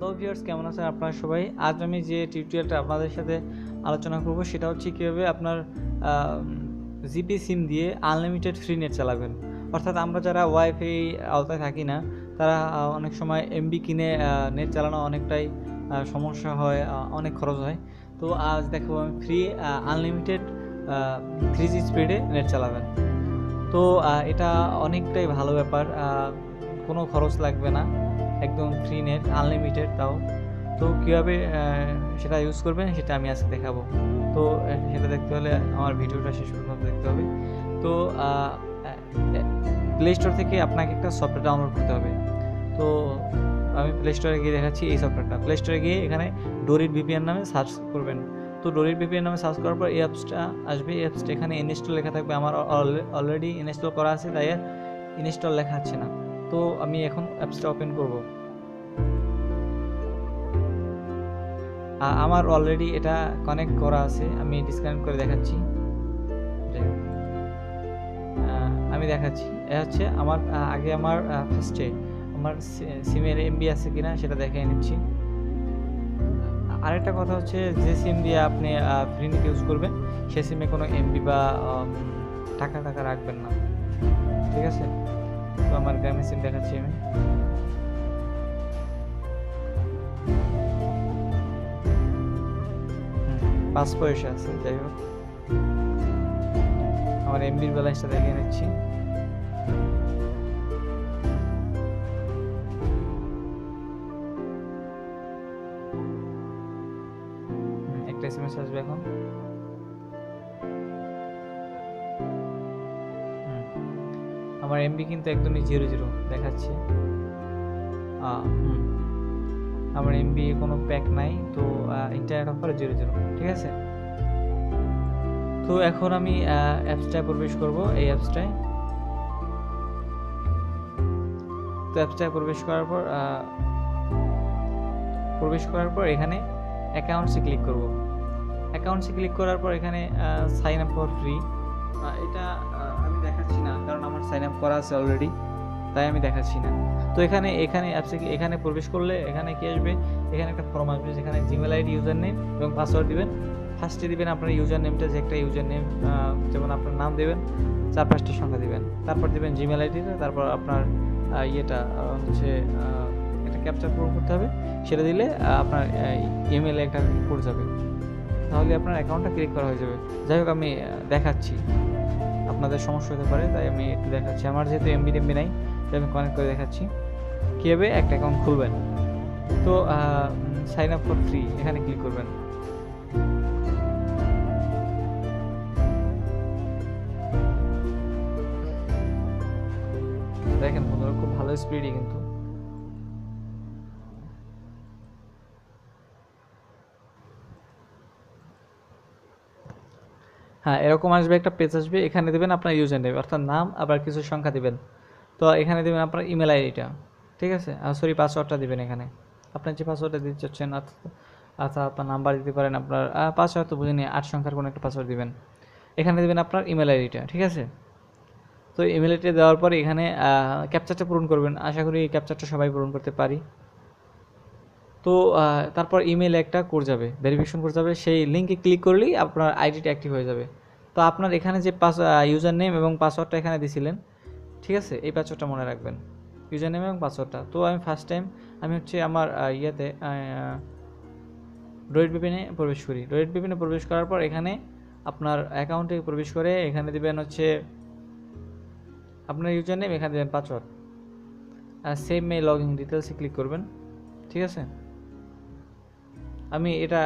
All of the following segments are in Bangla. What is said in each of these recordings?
হ্যালো ভিউয়ার্স কেমন আছেন আপনারা সবাই? আজ আমি যে টিউটোরিয়ালটা আপনাদের সাথে আলোচনা করব, সেটা হচ্ছে কীভাবে আপনার জিপি সিম দিয়ে আনলিমিটেড ফ্রি নেট চালাবেন। অর্থাৎ আমরা যারা ওয়াইফাই আওতায় থাকি না, তারা অনেক সময় এমবি কিনে নেট চালানো অনেকটাই সমস্যা হয় অনেক খরচ হয়। তো আজ দেখাবো আমি ফ্রি আনলিমিটেড থ্রি জি স্পিডে নেট চালাবেন। তো এটা অনেকটাই ভালো ব্যাপার কোনো খরচ লাগবে না। একদম ফ্রি নেট আনলিমিটেড তাও। তো কীভাবে সেটা ইউজ করবেন সেটা আমি আজকে দেখাবো। তো সেটা দেখতে হলে আমার ভিডিওটা শেষ পর্যন্ত দেখতে হবে। তো প্লে স্টোর থেকে আপনাকে একটা সফটওয়্যার ডাউনলোড করতে হবে। তো, আমি প্লে স্টোরে গিয়ে দেখাচ্ছি এই সফটওয়্যারটা প্লে স্টোরে গিয়ে এখানে ডোরিট ভিপিএন নামে সার্চ করবেন। তো ডোরিট ভিপিএন নামে সার্চ করার পর এই অ্যাপসটা আসবে। এই অ্যাপসটা এখানে ইনস্টল লেখা থাকবে। আমার অলরেডি ইনস্টল করা আছে, তাই ইনস্টল লেখা আছে না। তো আমি এখন অ্যাপসটা ওপেন করব। আমার অলরেডি এটা কানেক্ট করা আছে, আমি ডিসকানেক্ট করে দেখাচ্ছি। আমি দেখাচ্ছি। এ হচ্ছে আমার আগে আমার ফার্স্টে আমার সিমের এমবি আছে কিনা সেটা দেখে নিচ্ছি। আরেকটা কথা হচ্ছে যে সিম দিয়ে আপনি ফ্রি ইউজ করবেন, সে সিমে কোনো এমবি বা টাকা টাকা রাখবেন না। ঠিক আছে? আমার গ্রামীণ সিম দেখাচ্ছি আমি। পাঁচ পয়সা আছে যাই হোক। আমার এমবির ব্যালেন্সটা দেখে নিচ্ছি। একটা এসএমএস আসবে এখন। আমার এমবি কিন্তু একদমই জিরো জিরো দেখাচ্ছে। আমার এমবি কোনো প্যাক নাই, তো ইন্টারনেট অফার জিরো জিরো ঠিক আছে? তো এখন আমি অ্যাপসটায় প্রবেশ করব, এই অ্যাপসটায় তো অ্যাপসটায় প্রবেশ করার পর প্রবেশ করার পর এখানে অ্যাকাউন্টসে ক্লিক করব। অ্যাকাউন্টসে ক্লিক করার পর এখানে সাইন আপ ফর ফ্রি এটা আমি দেখাচ্ছি না, কারণ সাইন আপ করা আছে অলরেডি তাই আমি দেখাচ্ছি না। তো এখানে এখানে অ্যাপসে কি, এখানে প্রবেশ করলে এখানে কি আসবে? এখানে একটা ফর্ম আসবে যেখানে জিমেল আইডি ইউজার নেম এবং পাসওয়ার্ড দিবেন। ফার্স্টে দিবেন আপনার ইউজার নেমটা যে একটা ইউজার নেম যেমন আপনার নাম দেবেন, চার পাঁচটা সংখ্যা দিবেন। তারপর দিবেন জিমেল আইডিটা তারপর আপনার ইয়েটা হচ্ছে একটা ক্যাপচার পূরণ করতে হবে। সেটা দিলে আপনার ইমেলে একটা পড়ে যাবে। তাহলে আপনার অ্যাকাউন্টটা ক্লিক করা হয়ে যাবে। যাই হোক, আমি দেখাচ্ছি। আপনাদের সমস্যা হতে পারে, তাই আমি একটু দেখাচ্ছি। আমার যেহেতু এমবি টেমবি নাই, তাই আমি কানেক্ট করে দেখাচ্ছি। কীভাবে? একটা অ্যাকাউন্ট খুলবেন। তো সাইন আপ ফর ফ্রি এখানে ক্লিক করবেন। দেখেন বন্ধুরা, খুব ভালো স্পিডই কিন্তু। হ্যাঁ এরকম আসবে একটা পেজ আসবে, এখানে দেবেন আপনার ইউজার নেম অর্থাৎ নাম, আবার কিছু সংখ্যা দিবেন। তো এখানে দেবেন আপনার ইমেল আইডিটা ঠিক আছে? সরি পাসওয়ার্ডটা দিবেন এখানে। আপনার যে পাসওয়ার্ডটা দিতে চাচ্ছেন অর্থাৎ আপনার নাম্বার দিতে পারেন আপনার পাসওয়ার্ড তো বুঝে আট সংখ্যার কোনো একটা পাসওয়ার্ড দিবেন। এখানে দেবেন আপনার ইমেল আইডিটা ঠিক আছে? তো ইমেল আইডিটা দেওয়ার পরে এখানে ক্যাপচারটা পূরণ করবেন। আশা করি এই ক্যাপচারটা সবাই পূরণ করতে পারি। তো তারপর ইমেলে একটা কোড যাবে ভেরিফিকেশন কোড যাবে, সেই লিঙ্কে ক্লিক করলেই আপনার আইডিটা অ্যাক্টিভ হয়ে যাবে। তো আপনার এখানে যে পাস ইউজার নেম এবং পাসওয়ার্ডটা এখানে দিছিলেন, ঠিক আছে? এই পাসওয়ার্ডটা মনে রাখবেন ইউজার নেম এবং পাসওয়ার্ডটা তো আমি ফার্স্ট টাইম আমি হচ্ছে আমার ইয়েতে ডোয়েট বিপিনে প্রবেশ করি। ডোয়েট বিপিনে প্রবেশ করার পর এখানে আপনার অ্যাকাউন্টে প্রবেশ করে এখানে দেবেন হচ্ছে, আপনার ইউজার নেম এখানে দেবেন পাসওয়ার্ড সেম মে লগ ইন ডিটেলসে ক্লিক করবেন, ঠিক আছে? আমি এটা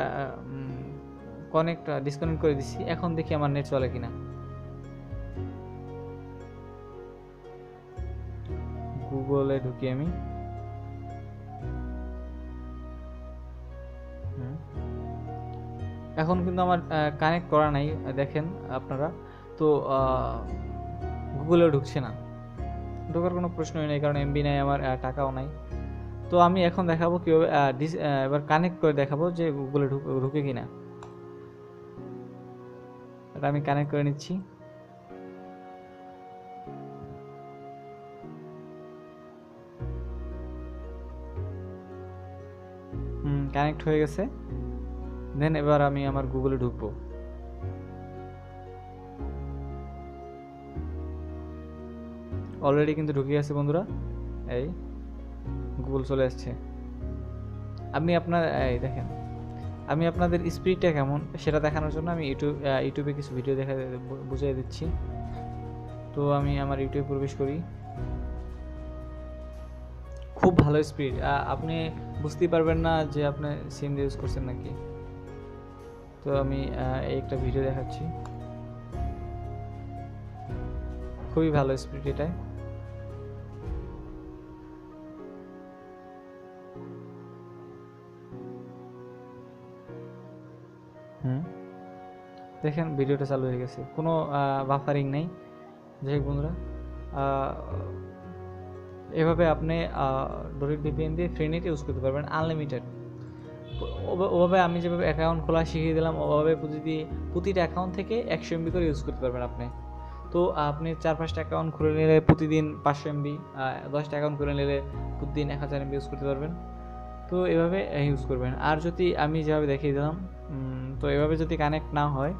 কানেক্ট ডিসকানেক্ট করে দিচ্ছি এখন দেখি আমার নেট চলে কিনা। গুগলে ঢুকি আমি। এখন কিন্তু আমার কানেক্ট করা নাই, দেখেন আপনারা। তো গুগলেও ঢুকছে না। ঢোকার কোনো প্রশ্নই নেই, কারণ এমবি নাই, আমার টাকাও নাই। তো আমি এখন দেখাবো কীভাবে এবার কানেক্ট করে দেখাবো যে গুগলে ঢুকে কিনা। এটা আমি কানেক্ট করে নিচ্ছি। কানেক্ট হয়ে গেছে। দেন এবার আমি আমার গুগলে ঢুকবো। অলরেডি কিন্তু ঢুকে গেছে বন্ধুরা। এই। গুগল চলে আসছে। আপনি আপনার, এই দেখেন, আমি আপনাদের স্পিডটা কেমন সেটা দেখানোর জন্য আমি ইউটিউব ইউটিউবে কিছু ভিডিও দেখা বুঝিয়ে দিচ্ছি। তো আমি আমার ইউটিউবে প্রবেশ করি। খুব ভালো স্পিড। আপনি বুঝতেই পারবেন না যে আপনি সিম ইউজ করছেন নাকি। তো আমি এই একটা ভিডিও দেখাচ্ছি। খুবই ভালো স্পিড এটায় হুম। দেখেন, ভিডিওটা চালু হয়ে গেছে। কোনো বাফারিং নেই। যাই বন্ধুরা এভাবে আপনি ডোরিট ভিপিএন দিয়ে ফ্রি নেট ইউজ করতে পারবেন আনলিমিটেড ওভাবে আমি যেভাবে অ্যাকাউন্ট খোলা শিখিয়ে দিলাম, ওভাবে প্রতিটি প্রতিটা অ্যাকাউন্ট থেকে একশো এমবি করে ইউজ করতে পারবেন আপনি। তো, আপনি চার পাঁচটা অ্যাকাউন্ট খুলে নিলে প্রতিদিন পাঁচশো এমবি দশটা অ্যাকাউন্ট খুলে নিলে প্রতিদিন এক হাজার এমবি ইউজ করতে পারবেন। তো, এভাবে ইউজ করবেন। আর যদি আমি যেভাবে দেখিয়ে দিলাম তো এভাবে যদি কানেক্ট না হয়,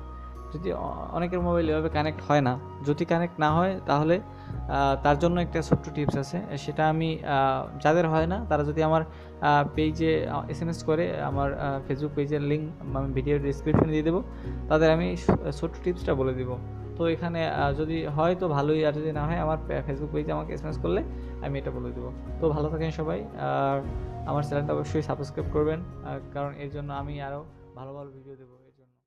যদি অনেকের মোবাইল এভাবে কানেক্ট হয় না, যদি কানেক্ট না হয় তাহলে তার জন্য একটা ছোট্ট টিপস আছে। সেটা আমি যাদের হয় না, তারা যদি আমার পেজে এস এম এস করে, আমার ফেসবুক পেজের লিঙ্ক আমি ভিডিও ডিসক্রিপশনে দিয়ে দেবো, তাদের আমি ছোট্ট টিপসটা বলে দিব। তো এখানে যদি হয় তো ভালোই, আর যদি না হয়, আমার ফেসবুক পেজে আমাকে এস এম এস করলে আমি এটা বলে দেবো। তো ভালো থাকেন সবাই, আর আমার চ্যানেলটা অবশ্যই সাবস্ক্রাইব করবেন কারণ এর জন্য আমি আরও ভালো ভালো ভিডিও দেবো।